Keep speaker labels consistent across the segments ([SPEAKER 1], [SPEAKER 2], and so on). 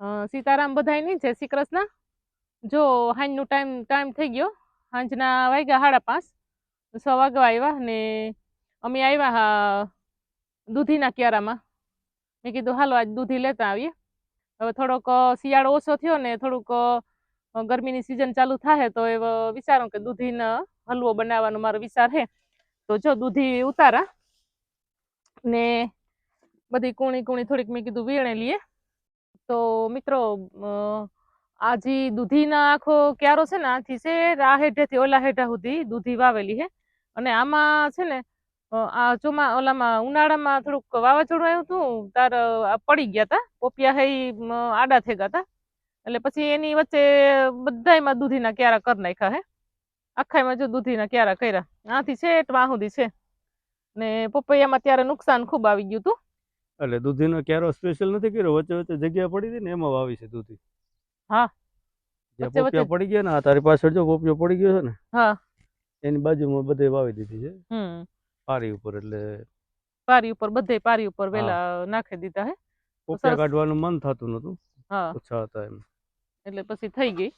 [SPEAKER 1] સીતારામ બધાય નહીં જય શ્રી કૃષ્ણ. જો, હાંજનો ટાઈમ ટાઈમ થઈ ગયો. હાંજના વાગ્યા સાડા પાંચ. છ વાગવા આવ્યા ને અમે આવ્યા હા, દૂધીના ક્યારામાં. મેં કીધું, હાલો, આજ દૂધી લેતા આવીએ. હવે થોડોક શિયાળો ઓછો થયો ને થોડુંક ગરમીની સિઝન ચાલુ થાય તો એવો વિચારો કે દૂધીનો હલવો બનાવવાનો મારો વિચાર છે તો જો, દૂધી ઉતારા ને બધી કૂણી કૂણી થોડીક મેં કીધું, વીણે લઈએ તો મિત્રો આ જે દૂધીના આખો ક્યારો છે ને, આથી છે આ હેઠેથી, ઓલા હેઠા સુધી દૂધી વાવેલી છે અને આમાં છે ને આ ચોમા, ઓલામાં ઉનાળામાં થોડુંક વાવાઝોડું આવ્યું હતું તાર પડી ગયા હતા પોપિયા હે આડા થઈ ગયા હતા એટલે પછી એની વચ્ચે બધાયમાં દૂધીના ક્યારા કરી નાખ્યા હે. આખાયમાં જો દૂધીના ક્યારા કર્યા. આથી છે વાહ સુધી છે. ને પપૈયામાં ત્યારે નુકસાન ખૂબ આવી ગયું હતું
[SPEAKER 2] એટલે દૂધીનો ક્યારો સ્પેશિયલ નથી કર્યો? વચ્ચે વચ્ચે જગ્યા પડી હતી ને એમાં વાવી છે દૂધી.
[SPEAKER 1] હા.
[SPEAKER 2] જ્યાં પોપિયા પડી ગયા ને તારી પાછળ જો પોપિયો પડી ગયો છે ને
[SPEAKER 1] હા.
[SPEAKER 2] એની બાજુમાં બધે વાવી દીધી છે.
[SPEAKER 1] હમ.
[SPEAKER 2] પારી ઉપર એટલે
[SPEAKER 1] પારી ઉપર બધે પારી ઉપર. વેલા નાખી દીધા હે.
[SPEAKER 2] પોપિયા કાઢવાનું મન થતું નતું.
[SPEAKER 1] હા.
[SPEAKER 2] ઓછા હતા એમ.
[SPEAKER 1] એટલે પછી થઈ ગઈ.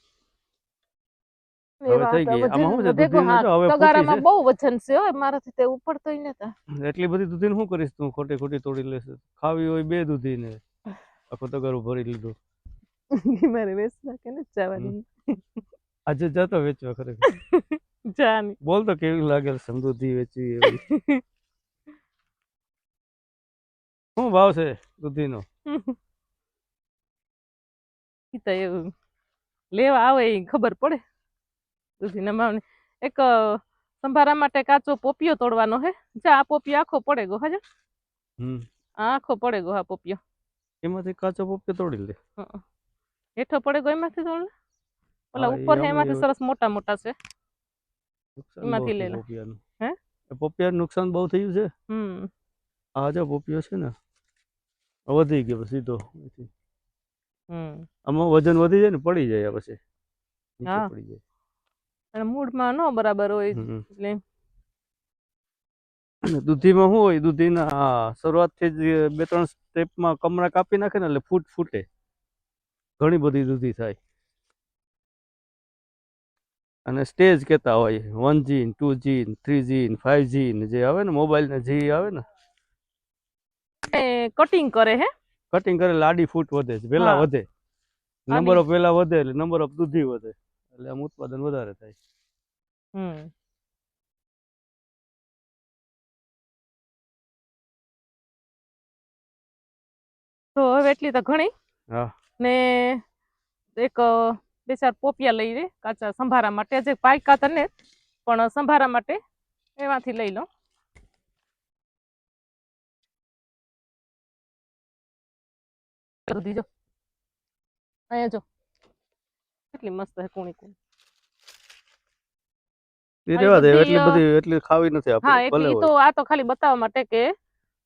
[SPEAKER 2] હવે થઈ ગઈ. આમાં શું છે,
[SPEAKER 1] ગયું.
[SPEAKER 2] જો હવે
[SPEAKER 1] તગારામાં બહુ વજન છે હો, મારાથી તે ઉપડતોય નતા.
[SPEAKER 2] એટલી બધી દૂધીને શું કરીશ તું? ખોટી ખોટી તોડી લેશ. ખાવી હોય બે દૂધી ને આખો તગારો ભરી લીધું.
[SPEAKER 1] મારે વેચવા કે ને જવાની?
[SPEAKER 2] આજે જતો વેચવા ખરેખર
[SPEAKER 1] જાની.
[SPEAKER 2] બોલ તો કેવી લાગે સમૃદ્ધિ વેચવી એવી? શું ભાવ છે દૂધીનો?
[SPEAKER 1] લેવા આવે ખબર પડે. દૂધીના ભાવની એક સંભારા માટે કાચો પોપિયો તોડવાનો હે. જા આ પોપિયો આખો પડે ગો હાજર. આ આખો પડે ગો આ પોપિયો.
[SPEAKER 2] એમાંથી કાચો પોપિયો તોડી લે.
[SPEAKER 1] હેઠો પડે ગો એમાંથી તોડ? લે ઓલા ઉપર હે એમાંથી સરસ મોટા મોટા છે. એમાંથી લે. હે?
[SPEAKER 2] પોપિયા નુકસાન બહુ થયું છે?
[SPEAKER 1] હમ.
[SPEAKER 2] આ જો પોપિયો છે ને વધી ગયો સીધો
[SPEAKER 1] હમ.
[SPEAKER 2] આમાં વજન વધી જાય ને પડી જાય આ પછી.
[SPEAKER 1] હા.
[SPEAKER 2] પડી જાય.
[SPEAKER 1] અને મૂળમાં ન બરાબર હોય એટલે
[SPEAKER 2] દૂધીમાં શું હોય? દૂધીના શરૂઆતથી જ બે ત્રણ સ્ટેપમાં કમરા કાપી નાખે ને એટલે ફૂટ ફૂટે. ઘણી બધી દૂધી થાય. અને સ્ટેજ કહેતા હોય વન જીન ટુ જીન થ્રી જીન ફાઈવ જીન જે આવે ને મોબાઈલ ને જી આવે ને.
[SPEAKER 1] કટિંગ કરે હે?
[SPEAKER 2] કટિંગ કરે લાડી ફૂટ વધે છે વેલા વધે. નંબર ઓફ વેલા વધે એટલે નંબર ઓફ દૂધી વધે. એટલે આમ ઉત્પાદન વધારે થાય.
[SPEAKER 1] હમ. તો હવે એટલી તો ઘણી.
[SPEAKER 2] હા.
[SPEAKER 1] ને એક બે ચાર પોપિયા લઈ લે કાચા સંભારા માટે. જે પાયકા તને પણ સંભારા માટે એમાંથી લઈ લો. દીજો. અહીંયા જો. કેટલી મસ્ત હે કુણી કુણી.
[SPEAKER 2] રેવા દે એટલી બધી એટલી ખાવી નથી આપણે ભલે
[SPEAKER 1] એટલે તો આ તો ખાલી બતાવવા માટે કે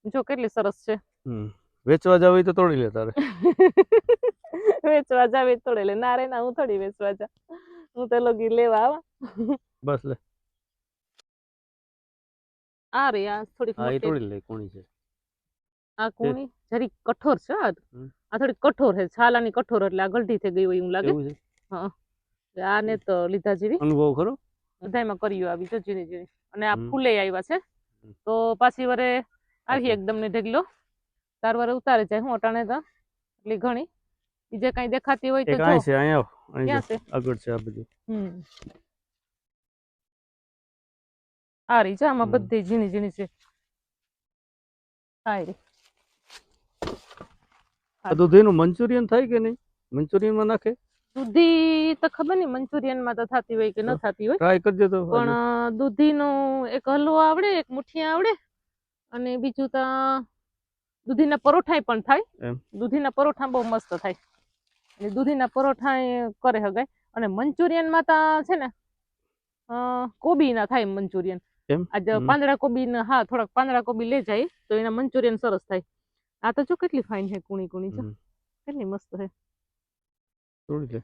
[SPEAKER 1] જો કેટલી સરસ છે.
[SPEAKER 2] હમ. વેચવા જાવ તો તોડી લે તારે.
[SPEAKER 1] વેચવા જાવે તોડી લે. ના રે ના હું થોડી વેચવા જા હું તો લોગી લેવા આવા.
[SPEAKER 2] બસ લે.
[SPEAKER 1] આ રે આ થોડી
[SPEAKER 2] હા એ તોડી લે કોણી છે.
[SPEAKER 1] આ કોણી જરી કઠોર છે આ. થોડી કઠોર છે છાલાની કઠોર એટલે આ ગલઢી થઈ ગઈ હોય એવું લાગે.
[SPEAKER 2] એવું છે?
[SPEAKER 1] આને તો લીધા જેવી.
[SPEAKER 2] અનુભવ ખરો?
[SPEAKER 1] બધાયમાં કર્યું આવી જો ઝીણી ઝીણી. અને આ ફૂલે આવ્યા છે. તો પાછી વરે આવી એકદમ ને ઢગલો. તાર વરે ઉતારે જાય હું અટાણે તો. એટલી ઘણી. બીજે કઈ દેખાતી હોય તો
[SPEAKER 2] એક છે અહીંયા
[SPEAKER 1] ક્યાં છે?
[SPEAKER 2] આગળ છે આ બધું.
[SPEAKER 1] હમ. આ રહી છે આમાં બધી ઝીણી ઝીણી છે. આ રહી.
[SPEAKER 2] આ દૂધીનું મંચુરિયન થાય કે નહીં? મંચુરિયનમાં નાખે?
[SPEAKER 1] દૂધી તો ખબર નહીં મંચુરિયનમાં તો થતી હોય કે ન થતી હોય.
[SPEAKER 2] ટ્રાય કરજો તો
[SPEAKER 1] પણ દૂધી દૂધીનું એક હલવો આવડે એક મુઠિયા આવડે અને બીજું તો દૂધીના પરોઠા પણ થાય. દૂધીના પરોઠા બહુ મસ્ત થાય. અને દૂધીના પરોઠા કરે હગાય. અને મંચુરિયનમાં તો છે ને કોબી કોબીના થાય મંચુરિયન. આજે પાંદડા કોબી હા થોડાક પાંદડા કોબી લઈ જાય તો એના મંચુરિયન સરસ થાય. આ તો જો કેટલી ફાઇન છે કુણી કુણી છે કેટલી મસ્ત છે.
[SPEAKER 2] તોડી લે.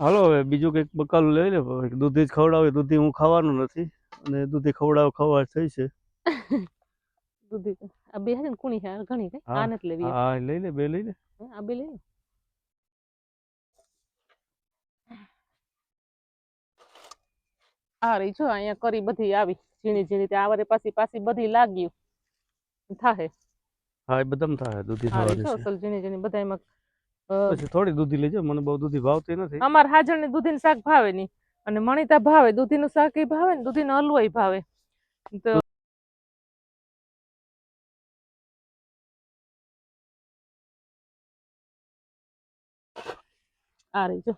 [SPEAKER 2] હાલો હવે બીજું કંઈક બકાલું લઈ લે. દૂધી જ ખવડાવે. દૂધી હું ખાવાનું નથી. અને દૂધી ખવડાવ ખવા થઈ છે.
[SPEAKER 1] દૂધી આ બે છે ને કુણી છે ઘણી કઈ આ નથી લેવી
[SPEAKER 2] હા લઈ લે બે લઈ લે?
[SPEAKER 1] આ બે લઈ લે. આ રહી જો અહીંયા કરી બધી આવી. ઝીણી ઝીણી તે આવરે પાછી પાછી બધી લાગ્યું. થાહે.
[SPEAKER 2] હા એ બધામાં થાય દૂધી
[SPEAKER 1] આ રહી
[SPEAKER 2] થવાની છે.
[SPEAKER 1] અસલ ઝીણી ઝીણી બધા એમાં અ,
[SPEAKER 2] પછી થોડી દૂધી લેજો મને બહુ દૂધી ભાવતી નથી.
[SPEAKER 1] અમાર હાજર ને દૂધીનું શાક ભાવે નહીં અને મણિતા ભાવે દૂધીનું શાક એ ભાવે ને દૂધીનો હલવો ય ભાવે. તો આ રહી જો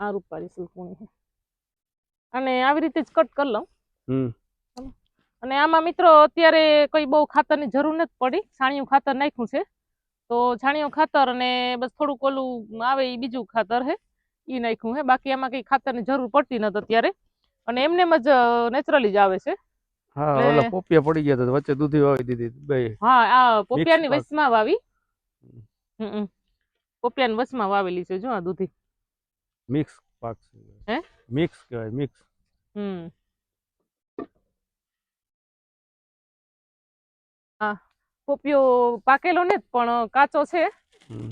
[SPEAKER 1] આ રૂપારી સિલ્કુણી છે. અને આવી રીતે જ કટ કરી લઉં.
[SPEAKER 2] હમ.
[SPEAKER 1] અને આમાં મિત્રો અત્યારે કોઈ બહુ ખાતરની જરૂર નથી પડી. છાણિયું ખાતર નાખ્યું છે. તો છાણિયું ખાતર અને બસ થોડુંક ઓલું આવે એ બીજું ખાતર છે એ નાખ્યું છે બાકી આમાં કઈ ખાતરની જરૂર પડતી નથી અત્યારે. અને એમને જ નેચરલી જ આવે છે.
[SPEAKER 2] હા ઓલા પોપિયા પડી ગયા હતા વચ્ચે દૂધી વાવી દીધી બે
[SPEAKER 1] હા આ પોપિયાની
[SPEAKER 2] વસમાં
[SPEAKER 1] વચમાં વાવી હમ પોપિયાની વચમાં વાવેલી છે જો આ દૂધી.
[SPEAKER 2] મિક્સ પાક
[SPEAKER 1] હે?
[SPEAKER 2] મિક્સ કહેવાય મિક્સ.
[SPEAKER 1] હમ. પોપિયો પાકેલો ને પણ કાચો છે.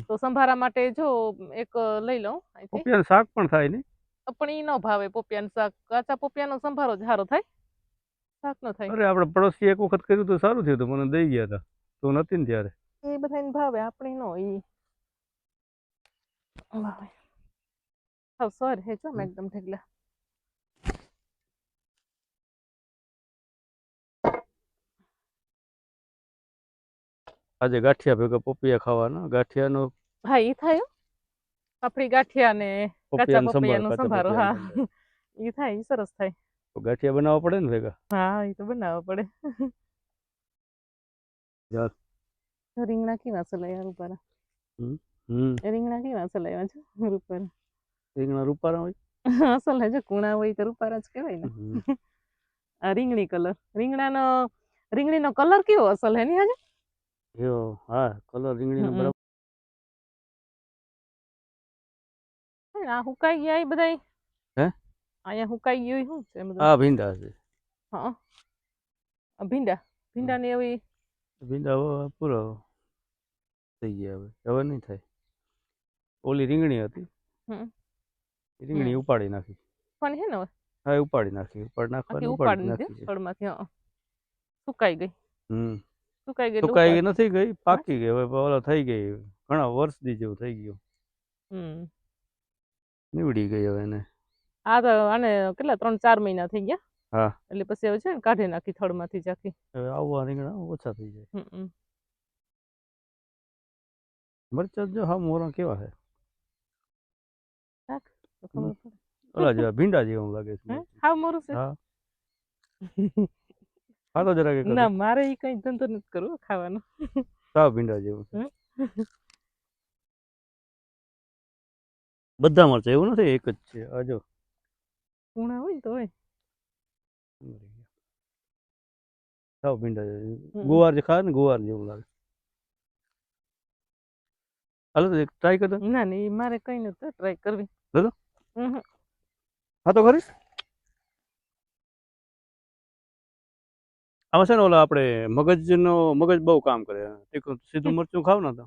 [SPEAKER 1] તો સંભારા માટે જો એક લઈ લઉં.
[SPEAKER 2] પોપિયાનું શાક પણ થાય ને?
[SPEAKER 1] પણ ઈ ન ભાવે પોપિયાનું શાક. કાચા પોપિયાનો સંભારો જ સારો થાય. શાક ન થાય.
[SPEAKER 2] અરે આપણે પડોશી એક વખત કર્યું તો સારું થયું હતું. મને દઈ ગયા હતા. તું નથી ને ત્યારે.
[SPEAKER 1] એ બધાને ભાવે આપણે નો ઈ. ભાવે. હાવ સોર હે જો એકદમ ઢગલા.
[SPEAKER 2] આજે ગાંઠિયા ભેગા પોપિયા ખાવાના. ગાંઠિયાનો
[SPEAKER 1] હા ઈ થાય આપણી ગાંઠિયા ને કાચા
[SPEAKER 2] પપૈયાનો સંભારો
[SPEAKER 1] હા. ઈ થાય ઈ સરસ થાય.
[SPEAKER 2] તો ગાંઠિયા બનાવવા પડે ને ભેગા?
[SPEAKER 1] હા ઈ તો બનાવવા પડે.
[SPEAKER 2] યાર.
[SPEAKER 1] રીંગણા કેવા સલાયા રૂપારા
[SPEAKER 2] હમ
[SPEAKER 1] રીંગણા કેવા સલાયા છે રૂપારા
[SPEAKER 2] રીંગણા રૂપારા હોય?
[SPEAKER 1] અસલ હે કુણા હોય તો રૂપારા જ કહેવાય ને. આ રીંગણી કલર. રીંગણાનો રીંગણીનો કલર કેવો અસલ હે ની આજે
[SPEAKER 2] એવો હા કલર રીંગણીનો
[SPEAKER 1] હમ.
[SPEAKER 2] બરાબર
[SPEAKER 1] આ હુકાઈ ગયા એ બધાય
[SPEAKER 2] હે?
[SPEAKER 1] અહીંયા હુકાઈ ગયું શું છે એમ બધું?
[SPEAKER 2] આ ભીંડા છે
[SPEAKER 1] હા આ ભીંડા ભીંડા ને એવી
[SPEAKER 2] ભીંડા હવે પૂરો થઈ ગયા હવે હવે નહીં થાય ઓલી રીંગણી હતી
[SPEAKER 1] હમ.
[SPEAKER 2] એ રીંગણી ઉપાડી નાખી
[SPEAKER 1] પણ હે ને હવે
[SPEAKER 2] હા એ ઉપાડી નાખી ઉપાડી નાખવાની
[SPEAKER 1] આખી
[SPEAKER 2] ઉપાડી
[SPEAKER 1] ઉપાડી
[SPEAKER 2] નાખી
[SPEAKER 1] દીધી
[SPEAKER 2] છે
[SPEAKER 1] ફળમાંથી હા સુકાઈ ગઈ
[SPEAKER 2] હમ
[SPEAKER 1] સુકાઈ ગઈ
[SPEAKER 2] સુકાઈ ગઈ નથી ગઈ પાકી ગઈ હવે ઓલા થઈ ગઈ ઘણા વર્ષ દી જેવું થઈ ગયું.
[SPEAKER 1] હમ.
[SPEAKER 2] નીવડી ગઈ હવે એને.
[SPEAKER 1] આ તો આને કેટલા ત્રણ ચાર મહિના થઈ ગયા?
[SPEAKER 2] હા.
[SPEAKER 1] એટલે પછી હવે છે ને કાઢી નાખી થડમાંથી જ આખી
[SPEAKER 2] હવે આવવા રીંગણા ઓછા થઈ જાય. મરચાં જો હા મોરા કેવા છે. ઓલા જેવા ભીંડા જેવા લાગે છે
[SPEAKER 1] હા મોરું છે.
[SPEAKER 2] હા. ખાતો જરાક
[SPEAKER 1] ના મારે ઈ કઈ ધંધો નથી કરવો ખાવાનો.
[SPEAKER 2] સાવ ભીંડા જેવું બધા મળશે એવું નથી એક જ છે આજો જો.
[SPEAKER 1] હોય તો હોય.
[SPEAKER 2] સાવ ભીંડા જેવું. ગુવાર જે ખાય ને ગુવાર જેવું લાગે. હાલો તો એક ટ્રાય કરતો
[SPEAKER 1] ના ના મારે કઈ નથી ટ્રાય કરવી.
[SPEAKER 2] દાદા? હા તો ખરી આમાં છે ને ઓલા આપણે મગજનો મગજ બહુ કામ કરે. સીધું મરચું ખાવ ને તો.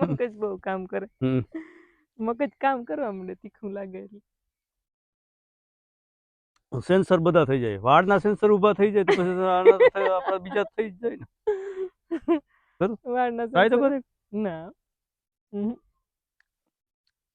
[SPEAKER 1] મગજ બહુ કામ કરે. મગજ કામ કરવા માંડે તીખું લાગે એટલે.
[SPEAKER 2] સેન્સર બધા થઈ જાય. વાળના સેન્સર ઊભા થઈ જાય તો પછી આપણા બીજા થઈ જ જાય ને.
[SPEAKER 1] વાળના
[SPEAKER 2] ટ્રાય તો કરે.
[SPEAKER 1] ના.